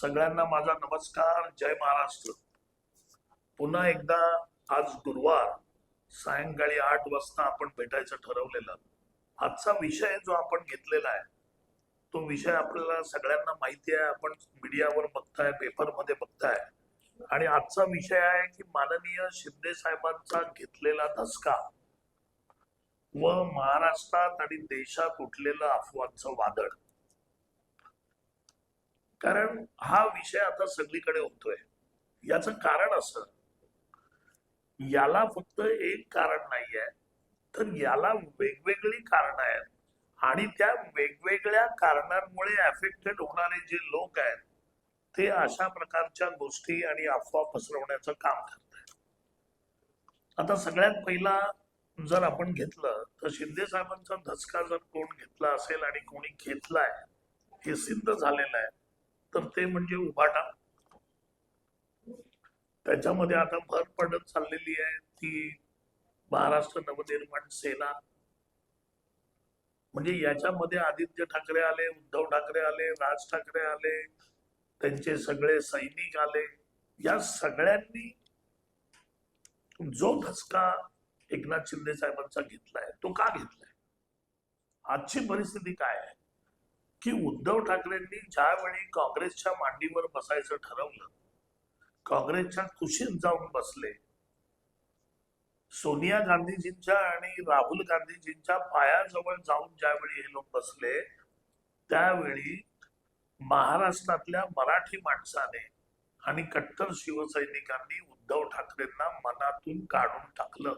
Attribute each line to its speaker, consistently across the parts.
Speaker 1: सगळ्यांना माझा नमस्कार. जय महाराष्ट्र. पुन्हा एकदा आज गुरुवार सायंकाळी आठ वाजता आपण भेटायचं ठरवलेलं. आजचा विषय जो आपण घेतलेला आहे तो विषय आपल्याला सगळ्यांना माहिती आहे. आपण मीडियावर बघताय पेपरमध्ये बघताय. आणि आजचा विषय आहे की माननीय शिंदे साहेबांचा घेतलेला धसका व महाराष्ट्रात आणि देशात उठलेलं अफवांचं वादळ. कारण हा विषय आता सगळीकडे होतोय. याचं कारण असं याला फक्त एक कारण नाहीये तर याला वेगवेगळी कारण आहेत. आणि त्या वेगवेगळ्या कारणांमुळे अफेक्टेड होणारे जे लोक आहेत ते अशा प्रकारच्या गोष्टी आणि अफवा पसरवण्याचं काम करतात आता सगळ्यात पहिला जर आपण घेतलं तर शिंदे साहेबांचा धसका जर कोण घेतला असेल आणि कोणी घेतलाय हे सिद्ध झालेलं आहे. तर ते म्हणजे उभाटा. त्याच्यामध्ये आता भर पडत चाललेली आहे ती महाराष्ट्र नवनिर्माण सेना. म्हणजे याच्यामध्ये आदित्य ठाकरे आले उद्धव ठाकरे आले राज ठाकरे आले त्यांचे सगळे सैनिक आले. या सगळ्यांनी जो धसका एकनाथ शिंदे साहेबांचा घेतलाय तो का घेतलाय? आजची परिस्थिती काय आहे? की उद्धव ठाकरेंनी ज्यावेळी काँग्रेसच्या मांडीवर बसायचं ठरवलं काँग्रेसच्या कुशीत जाऊन बसले सोनिया गांधीजींच्या आणि राहुल गांधीजींच्या पायाजवळ जाऊन ज्यावेळी हे लोक बसले त्यावेळी महाराष्ट्रातल्या मराठी माणसाने आणि कट्टर शिवसैनिकांनी उद्धव ठाकरेंना मनातून काढून टाकलं.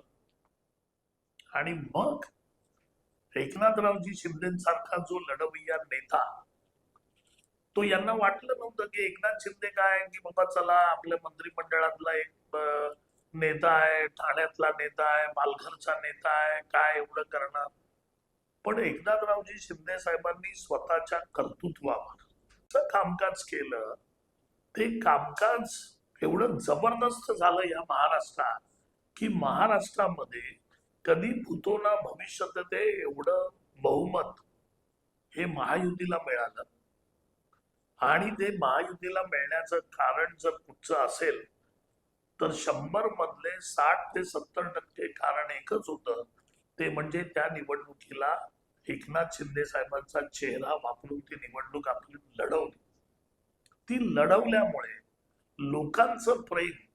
Speaker 1: आणि मग एकनाथरावजी शिंदेसारखा जो लढवय्या नेता तो यांना वाटलं नव्हतं की एकनाथ शिंदे काय की बाबा चला आपल्या मंत्रिमंडळातला एक नेता आहे ठाण्यातला नेता आहे पालघरचा नेता आहे काय एवढं करणार? पण एकनाथरावजी शिंदे साहेबांनी स्वतःच्या कर्तृत्वावर कामकाज केलं? ते कामकाज एवढं जबरदस्त झालं या महाराष्ट्रात की महाराष्ट्रामध्ये कधी भूतो ना भविष्यात ते एवढं बहुमत हे महायुतीला मिळालं. आणि ते महायुतीला मिळण्याचं कारण जर कुठचं असेल तर शंभर मधले साठ ते सत्तर टक्के कारण एकच होतं. ते म्हणजे त्या निवडणुकीला एकनाथ शिंदे साहेबांचा चेहरा वापरून ती निवडणूक आपली लढवली. ती लढवल्यामुळे लोकांचं प्रेम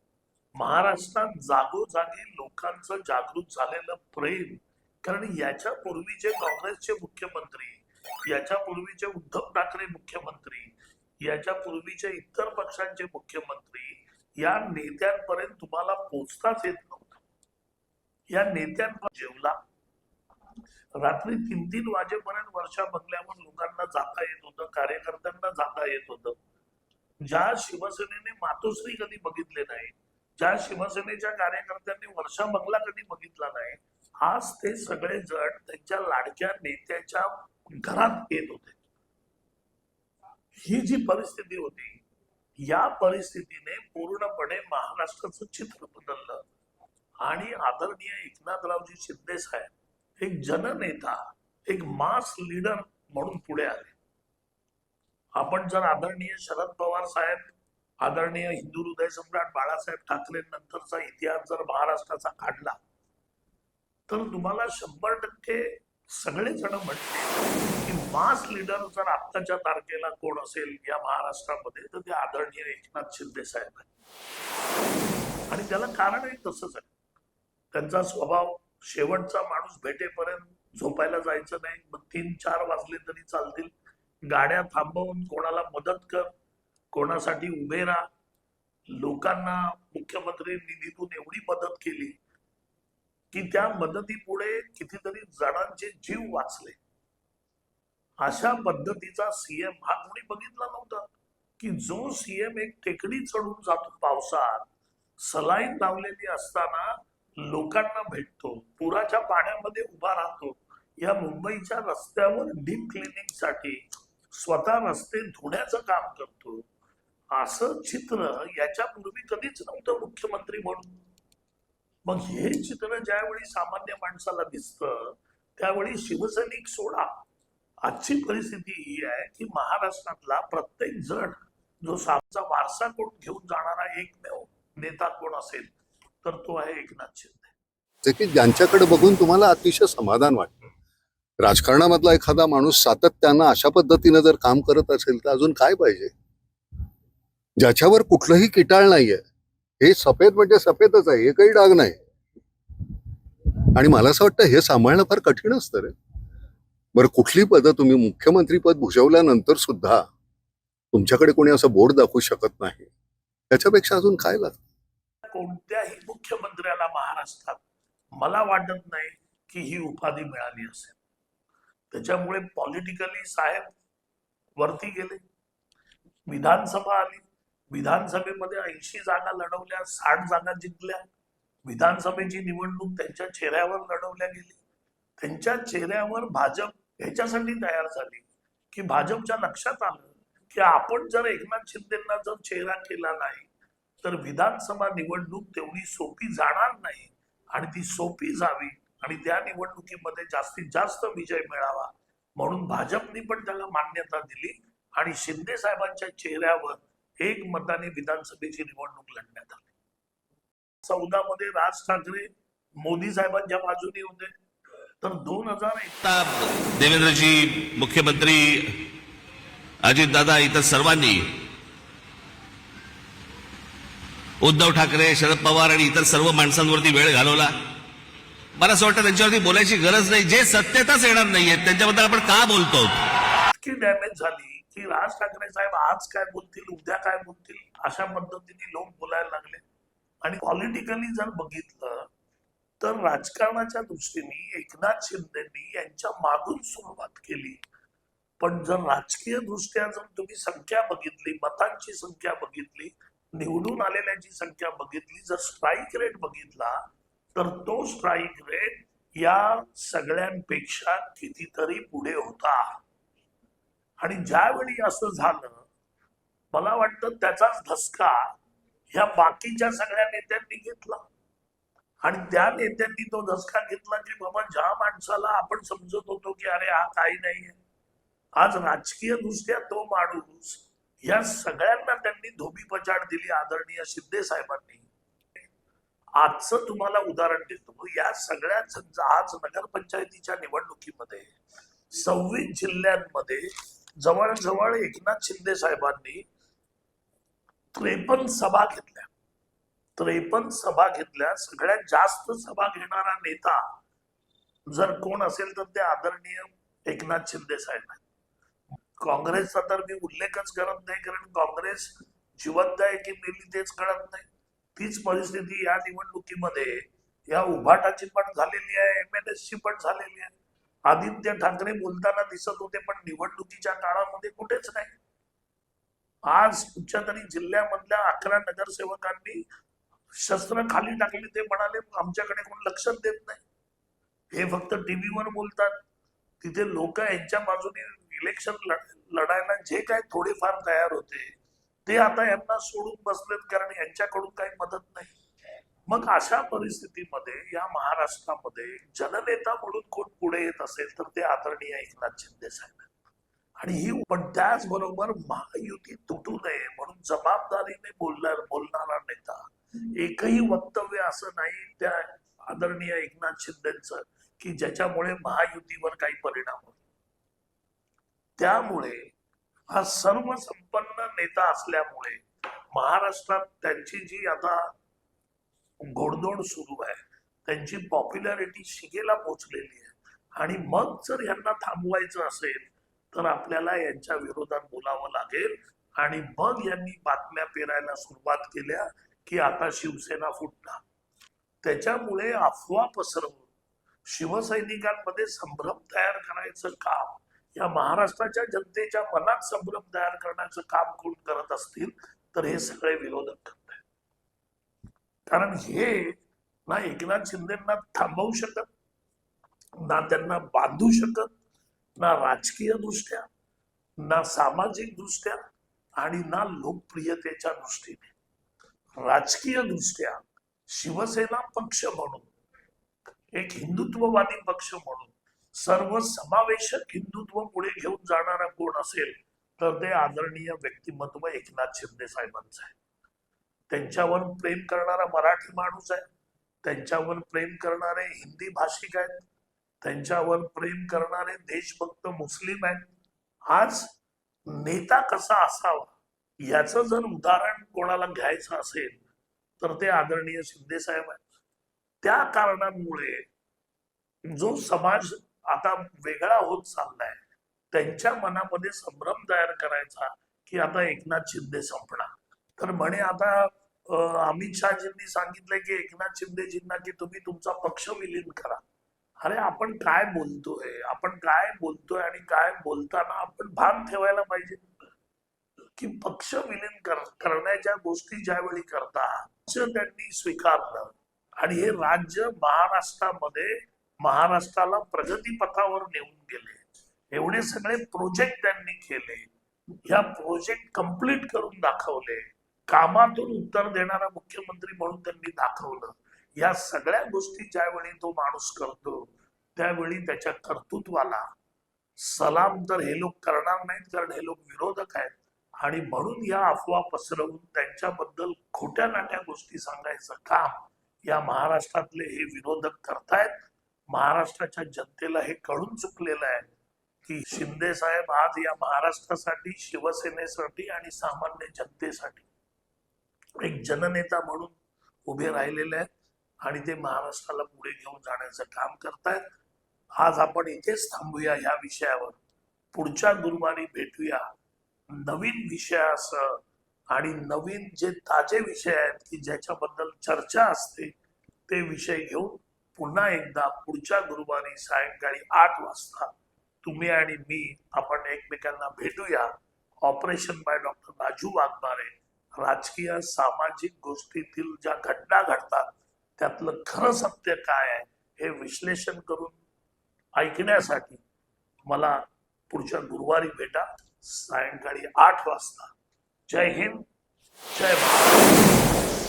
Speaker 1: महाराष्ट्रात जागोजागी लोकांचं जागृत झालेलं प्रेम कारण याच्या पूर्वीचे काँग्रेसचे मुख्यमंत्री याच्या पूर्वीचे उद्धव ठाकरे मुख्यमंत्री याच्यापूर्वीचे इतर पक्षांचे मुख्यमंत्री या नेत्यांपर्यंत तुम्हाला पोचताच येत नव्हतं. या नेत्यांवर जेवला. रात्री तीन तीन वाजेपर्यंत वर्षा बंगल्यावर लोकांना जाता येत होतं कार्यकर्त्यांना जाता येत होतं. ज्या शिवसेनेने मातोश्री कधी बघितले नाही ज्या शिवसेनेच्या कार्यकर्त्यांनी वर्षा बंगला कधी बघितला नाही आज ते सगळे जण त्यांच्या लाडक्या नेत्याच्या घरात येत होते. ही जी परिस्थिती होती या परिस्थितीने पूर्णपणे महाराष्ट्राचं चित्र बदललं. आणि आदरणीय एकनाथरावजी शिंदे साहेब एक जननेता एक मास लीडर म्हणून पुढे आले. आपण जर आदरणीय शरद पवार साहेब आदरणीय हिंदू हृदय सम्राट बाळासाहेब ठाकरे नंतरचा इतिहास जर महाराष्ट्राचा काढला तर तुम्हाला शंभर टक्के सगळे जण म्हणते की मास लीडर जर आत्ताच्या तारखेला कोण असेल या महाराष्ट्रामध्ये तर ते आदरणीय एकनाथ शिंदे साहेब आहेत. आणि त्याला कारणही तसंच आहे. त्यांचा स्वभाव शेवटचा माणूस भेटेपर्यंत झोपायला जायचं नाही. मग तीन चार वाजले तरी चालतील. गाड्या थांबवून कोणाला मदत कर. कोणासाठी उभे राहा. लोकांना मुख्यमंत्री निधीतून एवढी मदत केली की त्या मदतीपुढे कितीतरी जणांचे जीव वाचले. अशा पद्धतीचा सीएम हा कोणी बघितला नव्हता की जो सीएम एक टेकडी चढून जातो पावसात सलाईन लावलेली असताना लोकांना भेटतो पुराच्या पाण्यामध्ये उभा राहतो या मुंबईच्या रस्त्यावर डीप क्लिनिंगसाठी स्वतः रस्ते धुण्याचं काम करतो. असं चित्र याच्यापूर्वी कधीच नव्हतं मुख्यमंत्री म्हणून. मग हे चित्र ज्यावेळी सामान्य माणसाला दिसतं त्यावेळी शिवसैनिक सोडा. आजची परिस्थिती ही आहे की महाराष्ट्रातला प्रत्येक जण जो सामचा वारसा कोण घेऊन जाणारा एकमेव नेता कोण असेल तर तो आहे एकनाथ शिंदे.
Speaker 2: जे की ज्यांच्याकडे बघून तुम्हाला अतिशय समाधान वाटतं. राजकारणामधला एखादा माणूस सातत्यानं अशा पद्धतीनं जर काम करत असेल तर अजून काय पाहिजे? ज्याच्यावर कुठलंही किटाळ नाहीये. हे सफेद म्हणजे सफेदच आहे एकही डाग नाही. आणि मला असं वाटतं हे सांभाळणं फार कठीण असतं रे. बरं कुठली पदं तुम्ही मुख्यमंत्री पद भुजवल्यानंतर सुद्धा तुमच्याकडे कोणी असं बोर्ड दाखवू शकत नाही. त्याच्यापेक्षा अजून काय लागतं?
Speaker 1: कोणत्याही मुख्यमंत्र्याला महाराष्ट्रात मला वाटत नाही की ही उपाधी मिळाली असेल. त्याच्यामुळे पॉलिटिकली साहेब वरती गेले. विधानसभा आली. विधानसभेमध्ये ऐंशी जागा लढवल्या साठ जागा जिंकल्या. विधानसभेची निवडणूक त्यांच्या चेहऱ्यावर लढवल्या गेली. त्यांच्या चेहऱ्यावर भाजप ह्याच्यासाठी तयार झाली की भाजपच्या लक्षात आलं की आपण जर एकनाथ शिंदेना जर चेहरा केला नाही तर विधानसभा निवडणूक तेवढी सोपी जाणार नाही आणि ती सोपी जावी आणि त्या निवडणुकीमध्ये जास्तीत जास्त विजय मिळावा. म्हणून भाजपनी पण त्याला मान्यता दिली आणि शिंदे साहेबांच्या चेहऱ्यावर एक मताने विधानसभेची निवडणूक लढण्यात आली. चौदा मध्ये राज ठाकरे मोदी साहेबांच्या बाजूने होते. तर दोन हजार एक
Speaker 3: देवेंद्रजी मुख्यमंत्री अजितदादा इतर सर्वांनी उद्धव ठाकरे शरद पवार आणि इतर सर्व माणसांवरती वेळ घालवला. मला असं वाटतं त्यांच्यावरती बोलायची गरज नाही. जे सत्यताच येणार नाहीये त्यांच्याबद्दल आपण का बोलतो?
Speaker 1: इतकी डॅमेज झाली. की राज ठाकरे साहेब आज काय बोलतील उद्या काय बोलतील अशा पद्धतीने लोक बोलायला लागले. आणि पॉलिटिकली जर बघितलं तर राजकारणाच्या दृष्टीने एकनाथ शिंदेनी यांच्या मागून सुरुवात केली. पण जर राजकीय दृष्ट्या जर तुम्ही संख्या बघितली मतांची संख्या बघितली निवडून आलेल्यांची संख्या बघितली जर स्ट्राईक रेट बघितला तर तो स्ट्राईक रेट या सगळ्यांपेक्षा कितीतरी पुढे होता. आणि ज्यावेळी असं झालं मला वाटतं त्याचाच धसका ह्या बाकीच्या सगळ्या नेत्यांनी घेतला. आणि त्या नेत्यांनी तो धसका घेतला की बाबा ज्या माणसाला आपण समजत होतो की अरे हा काही नाहीये. आज राजकीय दृष्ट्या तो माणूस या सगळ्यांना त्यांनी धोबी पचाड दिली आदरणीय शिंदे साहेबांनी. आजचं तुम्हाला उदाहरण देतो. या सगळ्या आज नगरपंचायतीच्या निवडणुकीमध्ये सव्वीस जिल्ह्यांमध्ये जवळजवळ एकनाथ शिंदे साहेबांनी त्रेपन्न सभा घेतल्या. त्रेपन्न सभा घेतल्या. सगळ्यात जास्त सभा घेणारा नेता जर कोण असेल तर ते आदरणीय एकनाथ शिंदे साहेब आहेत. काँग्रेसचा तर मी उल्लेखच करत नाही कारण काँग्रेस जिवंत आहे की मेली तेच कळत नाही. तीच परिस्थिती या निवडणुकीमध्ये या उभाटाची पण झालेली आहे एम एन एस ची पण झालेली आहे. आदित्य ठाकरे बोलताना दिसत होते पण निवडणुकीच्या काळामध्ये कुठेच नाही. आज कुठच्या तरी जिल्ह्यामधल्या अकरा नगरसेवकांनी शस्त्र खाली टाकली ते म्हणाले आमच्याकडे कोण लक्ष देत नाही. हे फक्त टीव्हीवर बोलतात. तिथे लोक यांच्या बाजूने इलेक्शन लढायला जे काय थोडेफार तयार होते ते आता यांना सोडून बसलेत कारण यांच्याकडून काही मदत नाही. मग अशा परिस्थितीमध्ये या महाराष्ट्रामध्ये जननेता म्हणून कोण पुढे येत असेल तर ते आदरणीय एकनाथ शिंदे साहेब आणि ही पण त्याचबरोबर महायुती तुटू नये म्हणून जबाबदारीने बोलणार बोलणारा नेता. एकही वक्तव्य असं नाही त्या आदरणीय एकनाथ शिंदेचं की ज्याच्यामुळे महायुतीवर काही परिणाम होईल. त्यामुळे हा सर्व संपन्न नेता असल्यामुळे महाराष्ट्रात त्यांची जी आता घोडदोड सुरू आहे. त्यांची पॉप्युलॅरिटी शिगेला पोचलेली आहे. आणि मग जर यांना थांबवायचं असेल तर आपल्याला यांच्या विरोधात बोलावं लागेल. आणि मग यांनी बातम्या पेरायला सुरुवात केल्या की आता शिवसेना फुटणार. त्याच्यामुळे अफवा पसरवून शिवसैनिकांमध्ये संभ्रम तयार करायचं काम या महाराष्ट्राच्या जनतेच्या मनात संभ्रम तयार करण्याचं काम कोण करत असतील तर हे सगळे विरोधक. करत कारण हे ना एकनाथ शिंदेना थांबवू शकत ना त्यांना बांधू शकत ना राजकीय दृष्ट्या ना सामाजिक दृष्ट्या आणि ना लोकप्रियतेच्या दृष्टीने. राजकीय दृष्ट्या शिवसेना पक्ष म्हणून एक हिंदुत्ववादी पक्ष म्हणून सर्व समावेशक हिंदुत्व पुढे घेऊन जाणारा कोण असेल तर ते आदरणीय व्यक्तिमत्व एकनाथ शिंदे साहेबांचं आहे. त्यांच्यावर प्रेम करणारा मराठी माणूस आहे. त्यांच्यावर प्रेम करणारे हिंदी भाषिक आहेत. त्यांच्यावर प्रेम करणारे देशभक्त मुस्लिम आहेत. आज नेता कसा असावा? याचं जर उदाहरण कोणाला घ्यायचं असेल तर ते आदरणीय शिंदे साहेब आहेत. त्या कारणांमुळे जो समाज आता वेगळा होत चाललाय त्यांच्या मनामध्ये संभ्रम तयार करायचा की आता एकनाथ शिंदे संपणार. तर म्हणे आता अमित शहाजींनी सांगितलंय की एकनाथ शिंदेजींना की तुम्ही तुमचा पक्ष विलीन करा. अरे आपण काय बोलतोय? आपण काय बोलतोय आणि काय बोलताना आपण भान ठेवायला पाहिजे. की पक्ष विलीन कर करण्याच्या गोष्टी ज्यावेळी करतात त्यांनी स्वीकारलं. आणि हे राज्य महाराष्ट्रामध्ये महाराष्ट्राला प्रगतीपथावर नेऊन गेले. एवढे सगळे प्रोजेक्ट त्यांनी केले. ह्या प्रोजेक्ट कंप्लीट करून दाखवले. कामातून उत्तर देणारा मुख्यमंत्री म्हणून त्यांनी दाखवलं. या सगळ्या गोष्टी ज्यावेळी तो माणूस करतो त्यावेळी त्याच्या कर्तृत्वाला सलाम तर हे लोक करणार नाहीत कारण हे लोक विरोधक आहेत. आणि म्हणून या अफवा पसरवून त्यांच्याबद्दल खोट्या नाट्या गोष्टी सांगायचं काम या महाराष्ट्रातले हे विरोधक करतायत. महाराष्ट्राच्या जनतेला हे कळून चुकलेलं आहे की शिंदे साहेब आज या महाराष्ट्रासाठी शिवसेनेसाठी आणि सामान्य जनतेसाठी एक जननेता म्हणून उभे राहिलेले आहेत आणि ते महाराष्ट्राला पुढे घेऊन जाण्याचं काम करतायत. आज आपण इथेच थांबूया ह्या विषयावर. पुढच्या गुरुवारी भेटूया नवीन विषयासह. आणि नवीन जे ताजे विषय आहेत की ज्याच्याबद्दल चर्चा असते ते विषय घेऊन पुन्हा एकदा पुढच्या गुरुवारी सायंकाळी आठ वाजता तुम्ही आणि मी आपण एकमेकांना भेटूया. Operation by doctor Raju Waghmare. राजकीय सामाजिक गोष्टीतील ज्या घटना घडतात त्यातलं खरं सत्य काय आहे हे विश्लेषण करून ऐकण्यासाठी मला पुढच्या गुरुवारी भेटा. सायंकाळी आठ वाजता. जय हिंद जय भारत.